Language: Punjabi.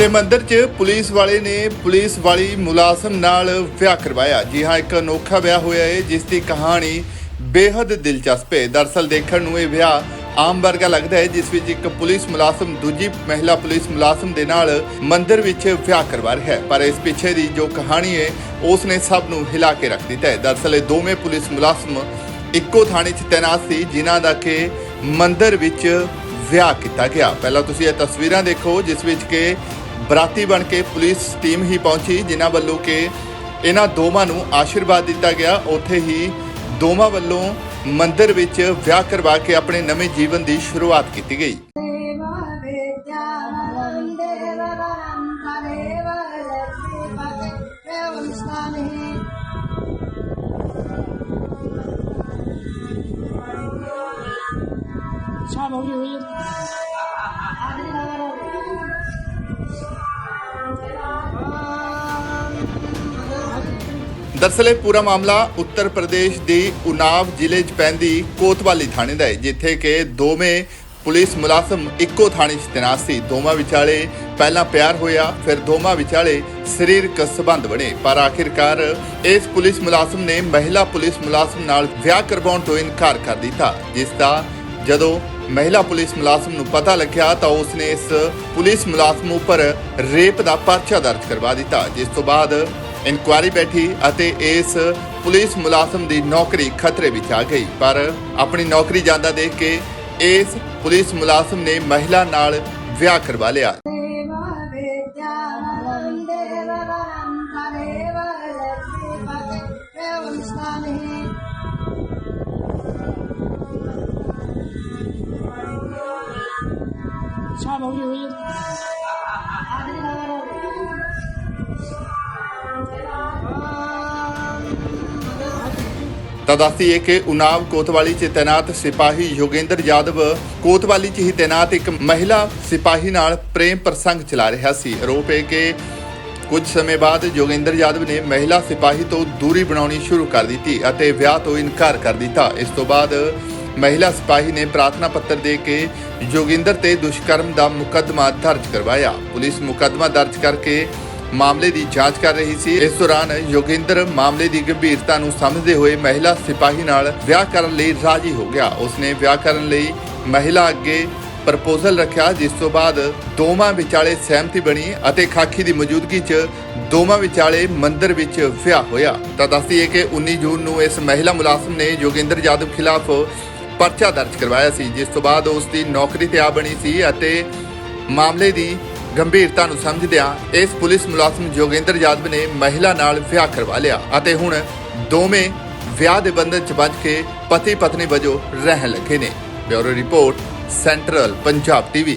ਤੇ ਮੰਦਿਰ 'ਚ ਪੁਲਿਸ ਵਾਲੇ ਨੇ ਪੁਲਿਸ ਵਾਲੀ ਮੁਲਾਜ਼ਮ ਨਾਲ ਵਿਆਹ ਕਰਵਾਇਆ। ਜੀ ਹਾਂ, ਇੱਕ ਅਨੋਖਾ ਵਿਆਹ ਹੋਇਆ ਹੈ ਜਿਸ ਦੀ ਕਹਾਣੀ ਬੇहद ਦਿਲਚਸਪ ਹੈ ਦਰਸਲ ਦੇਖਣ ਨੂੰ ਇਹ ਵਿਆਹ ਆਮ ਵਰਗਾ ਲੱਗਦਾ ਹੈ ਜਿਸ ਵਿੱਚ ਇੱਕ ਪੁਲਿਸ ਮੁਲਾਜ਼ਮ, ਦੂਜੀ ਮਹਿਲਾ ਪੁਲਿਸ ਮੁਲਾਜ਼ਮ ਦੇ ਨਾਲ ਮੰਦਿਰ ਵਿੱਚ ਵਿਆਹ ਕਰਵਾ ਰਿਹਾ ਹੈ। ਪਰ ਇਸ ਪਿੱਛੇ ਦੀ ਜੋ ਕਹਾਣੀ ਹੈ ਉਸ ਨੇ ਸਭ ਨੂੰ ਹਿਲਾ ਕੇ ਰੱਖ ਦਿੱਤਾ ਹੈ। ਦਰਸਲ ਇਹ ਦੋਵੇਂ ਪੁਲਿਸ ਮੁਲਾਜ਼ਮ ਇੱਕੋ ਥਾਣੇ 'ਚ ਤੈਨਾਤ ਸੀ, ਜਿਨ੍ਹਾਂ ਦਾ ਕਿ ਮੰਦਿਰ ਵਿੱਚ ਵਿਆਹ ਕੀਤਾ ਗਿਆ। ਪਹਿਲਾਂ ਤੁਸੀਂ ਇਹ ਤਸਵੀਰਾਂ ਦੇਖੋ, ਜਿਸ ਵਿੱਚ ਕਿ ਬਰਾਤੀ ਬਣ ਕੇ ਪੁਲਿਸ ਟੀਮ ਹੀ ਪਹੁੰਚੀ, ਜਿਨ੍ਹਾਂ ਵੱਲੋਂ ਕਿ ਇਹਨਾਂ ਦੋਵਾਂ ਨੂੰ ਆਸ਼ੀਰਵਾਦ ਦਿੱਤਾ ਗਿਆ। ਉੱਥੇ ਹੀ ਦੋਵਾਂ ਵੱਲੋਂ ਮੰਦਿਰ ਵਿੱਚ ਵਿਆਹ ਕਰਵਾ ਕੇ ਆਪਣੇ ਨਵੇਂ ਜੀਵਨ ਦੀ ਸ਼ੁਰੂਆਤ ਕੀਤੀ ਗਈ। ਗਈ ਦਰਸਲ ਇਹ ਪੂਰਾ ਮਾਮਲਾ ਉੱਤਰ ਪ੍ਰਦੇਸ਼ ਦੀ ਉਨਾਵ ਜ਼ਿਲ੍ਹੇ 'ਚ ਪੈਂਦੀ ਕੋਤਵਾਲੀ ਥਾਣੇ ਦਾ ਹੈ, ਜਿੱਥੇ ਕਿ ਦੋਵੇਂ ਪੁਲਿਸ ਮੁਲਾਜ਼ਮ ਇੱਕੋ ਥਾਣੇ 'ਚ ਤੈਨਾਤ ਸੀ। ਦੋਵਾਂ ਵਿਚਾਲੇ ਪਹਿਲਾਂ ਪਿਆਰ ਹੋਇਆ, ਫਿਰ ਦੋਵਾਂ ਵਿਚਾਲੇ ਸਰੀਰਕ ਸਬੰਧ ਬਣੇ। ਪਰ ਆਖਿਰਕਾਰ ਇਸ ਪੁਲਿਸ ਮੁਲਾਜ਼ਮ ਨੇ ਮਹਿਲਾ ਪੁਲਿਸ ਮੁਲਾਜ਼ਮ ਨਾਲ ਵਿਆਹ ਕਰਵਾਉਣ ਤੋਂ ਇਨਕਾਰ ਕਰ ਦਿੱਤਾ, ਜਿਸ ਦਾ ਜਦੋਂ ਮਹਿਲਾ ਪੁਲਿਸ ਮੁਲਾਜ਼ਮ ਨੂੰ ਪਤਾ ਲੱਗਿਆ ਤਾਂ ਉਸ ਨੇ ਇਸ ਪੁਲਿਸ ਮੁਲਾਜ਼ਮ ਉੱਪਰ ਰੇਪ ਦਾ ਪਰਚਾ ਦਰਜ ਕਰਵਾ ਦਿੱਤਾ, ਜਿਸ ਤੋਂ ਬਾਅਦ ਇਨਕੁਆਇਰੀ ਬੈਠੀ ਅਤੇ ਇਸ ਪੁਲਿਸ ਮੁਲਾਜ਼ਮ ਦੀ ਨੌਕਰੀ ਖਤਰੇ ਵਿੱਚ ਆ ਗਈ। ਪਰ ਆਪਣੀ ਨੌਕਰੀ ਜਾਂਦਾ ਦੇਖ ਕੇ ਇਸ ਪੁਲਿਸ ਮੁਲਾਜ਼ਮ ਨੇ ਮਹਿਲਾ ਨਾਲ ਵਿਆਹ ਕਰਵਾ ਲਿਆ। ਤਾਂ ਦੱਸਦੀ ਹੈ ਕਿ ਉਨਾਵ ਕੋਤਵਾਲੀ 'ਚ ਤੈਨਾਤ ਸਿਪਾਹੀ ਯੋਗਿੰਦਰ ਯਾਦਵ ਕੋਤਵਾਲੀ 'ਚ ਹੀ ਤੈਨਾਤ ਇੱਕ ਮਹਿਲਾ ਸਿਪਾਹੀ ਨਾਲ ਪ੍ਰੇਮ ਪ੍ਰਸੰਗ ਚਲਾ ਰਿਹਾ ਸੀ। ਆਰੋਪ ਹੈ ਕਿ ਕੁਝ ਸਮੇਂ ਬਾਅਦ ਯੋਗਿੰਦਰ ਯਾਦਵ ਨੇ ਮਹਿਲਾ ਸਿਪਾਹੀ ਤੋਂ ਦੂਰੀ ਬਣਾਉਣੀ ਸ਼ੁਰੂ ਕਰ ਦਿੱਤੀ ਅਤੇ ਵਿਆਹ ਤੋਂ ਇਨਕਾਰ ਕਰ ਦਿੱਤਾ। ਇਸ ਤੋਂ ਬਾਅਦ ਮਹਿਲਾ ਸਿਪਾਹੀ ਨੇ ਪ੍ਰਾਰਥਨਾ ਪੱਤਰ ਦੇ ਕੇ ਯੋਗਿੰਦਰ ਤੇ ਦੁਸ਼ਕਰਮ ਦਾ ਮੁਕੱਦਮਾ ਦਰਜ ਕਰਵਾਇਆ। ਪੁਲਿਸ ਮੁਕੱਦਮਾ ਦਰਜ ਕਰਕੇ ਮਾਮਲੇ ਦੀ ਜਾਂਚ ਕਰ ਰਹੀ ਸੀ। ਇਸ ਦੌਰਾਨ ਯੋਗਿੰਦਰ ਮਾਮਲੇ ਦੀ ਗੰਭੀਰਤਾ ਨੂੰ ਸਮਝਦੇ ਹੋਏ ਮਹਿਲਾ ਸਿਪਾਹੀ ਨਾਲ ਵਿਆਹ ਕਰਨ ਲਈ ਰਾਜੀ ਹੋ ਗਿਆ। ਉਸਨੇ ਵਿਆਹ ਕਰਨ ਲਈ ਮਹਿਲਾ ਅੱਗੇ ਪ੍ਰਪੋਜ਼ਲ ਰੱਖਿਆ, ਜਿਸ ਤੋਂ ਬਾਅਦ ਦੋਵਾਂ ਵਿਚਾਲੇ ਸਹਿਮਤੀ ਬਣੀ ਅਤੇ ਖਾਕੀ ਦੀ ਮੌਜੂਦਗੀ 'ਚ ਦੋਵਾਂ ਵਿਚਾਲੇ ਮੰਦਰ ਵਿੱਚ ਵਿਆਹ ਹੋਇਆ। ਤਾਂ ਦੱਸਦੀਏ ਕਿ 19 ਜੂਨ ਨੂੰ ਇਸ ਮਹਿਲਾ ਮੁਲਾਜ਼ਮ ਨੇ ਯੋਗਿੰਦਰ ਯਾਦਵ ਖਿਲਾਫ ਪਰਚਾ ਦਰਜ ਕਰਵਾਇਆ ਸੀ, ਜਿਸ ਤੋਂ ਬਾਅਦ ਉਸ ਦੀ ਨੌਕਰੀ ਤੇ ਆ ਬਣੀ ਸੀ ਅਤੇ ਮਾਮਲੇ ਦੀ ਗੰਭੀਰਤਾ ਨੂੰ ਸਮਝਦਿਆਂ ਇਸ ਪੁਲਿਸ ਮੁਲਾਜ਼ਮ ਜੋਗਿੰਦਰ ਯਾਦਵ ਨੇ ਮਹਿਲਾ ਨਾਲ ਵਿਆਹ ਕਰਵਾ ਲਿਆ ਅਤੇ ਹੁਣ ਦੋਵੇਂ ਵਿਆਹ ਦੇ ਬੰਧਨ 'ਚ ਬੱਝ ਕੇ ਪਤੀ ਪਤਨੀ ਵਜੋਂ ਰਹਿਣ ਲੱਗੇ ਨੇ। Bureau report, central Punjab TV.